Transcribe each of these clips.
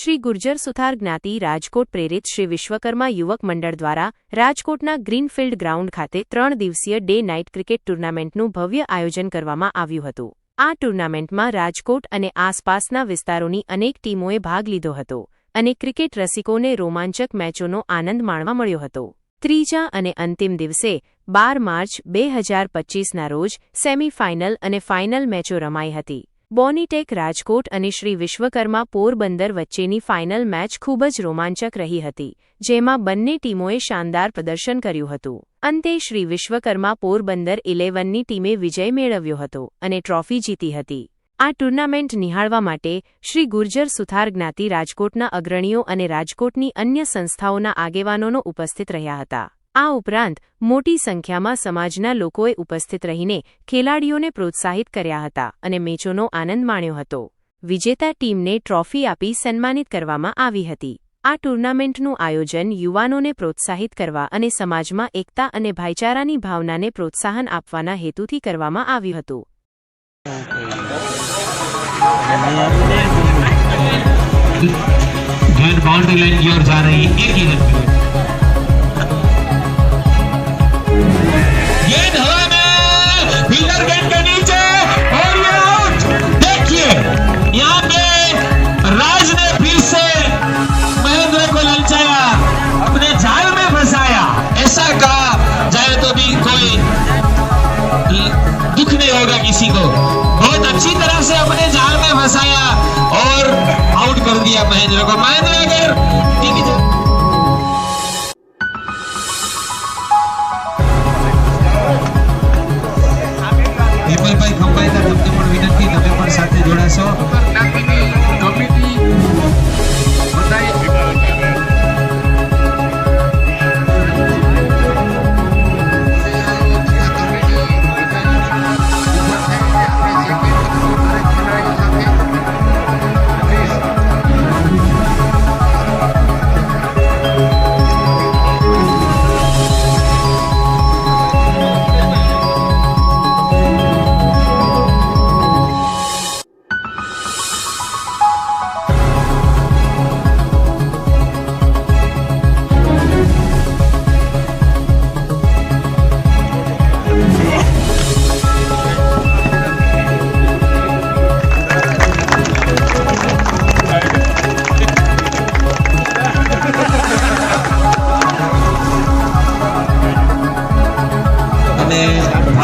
શ્રી ગુર્જર સુથાર જ્ઞાતિ રાજકોટ પ્રેરિત શ્રી વિશ્વકર્મા યુવક મંડળ દ્વારા રાજકોટના ગ્રીનફિલ્ડ ગ્રાઉન્ડ ખાતે ત્રણ દિવસીય ડે નાઇટ ક્રિકેટ ટુર્નામેન્ટનું ભવ્ય આયોજન કરવામાં આવ્યું હતું. આ ટુર્નામેન્ટમાં રાજકોટ અને આસપાસના વિસ્તારોની અનેક ટીમોએ ભાગ લીધો હતો અને ક્રિકેટ રસિકોને રોમાંચક મેચોનો આનંદ માણવા મળ્યો હતો. ત્રીજા અને અંતિમ દિવસે બાર માર્ચ બે હજાર પચ્ચીસના રોજ સેમીફાઇનલ અને ફાઇનલ મેચો રમાઈ હતી. બોનીટેક રાજકોટ અને શ્રી વિશ્વકર્મા પોરબંદર વચ્ચેની ફાઇનલ મેચ ખૂબ જ રોમાંચક રહી હતી, જેમાં બંને ટીમોએ શાનદાર પ્રદર્શન કર્યું હતું. અંતે શ્રી વિશ્વકર્મા પોરબંદર ઇલેવનની ટીમે વિજય મેળવ્યો હતો અને ટ્રોફી જીતી હતી. આ ટુર્નામેન્ટ નિહાળવા માટે શ્રી ગુર્જર સુથાર જ્ઞાતિ રાજકોટના અગ્રણીઓ અને રાજકોટની અન્ય સંસ્થાઓના આગેવાનોનો ઉપસ્થિત રહ્યા હતા. આ ઉપરાંત મોટી સંખ્યામાં સમાજના લોકોએ ઉપસ્થિત રહીને ખેલાડીઓને પ્રોત્સાહિત કર્યા હતા અને મેચોનો આનંદ માણ્યો હતો વિજેતા ટીમને ટ્રોફી આપી સન્માનિત કરવામાં આવી હતી આ ટુર્નામેન્ટનું આયોજન યુવાનોને પ્રોત્સાહિત કરવા અને સમાજમાં એકતા અને ભાઈચારાની ભાવનાને પ્રોત્સાહન આપવાના હેતુથી કરવામાં આવ્યું હતું गेंद बाउंड्री लाइन की ओर जा रही है एक ही रन नहीं होगा किसी को बहुत अच्छी तरह से अपने जाल में फंसाया और आउट कर दिया महेंद्र को महेंद्र अगर टीम की- વિમલભાઈ ખંભાઈના તમને પણ વિનંતી તમે પણ સાથે જોડાશો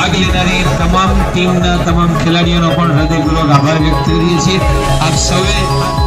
ભાગ લેનારી તમામ ટીમના તમામ ખેલાડીઓનો પણ હૃદયપૂર્વક આભાર વ્યક્ત કરીએ છીએ. આપ સૌએ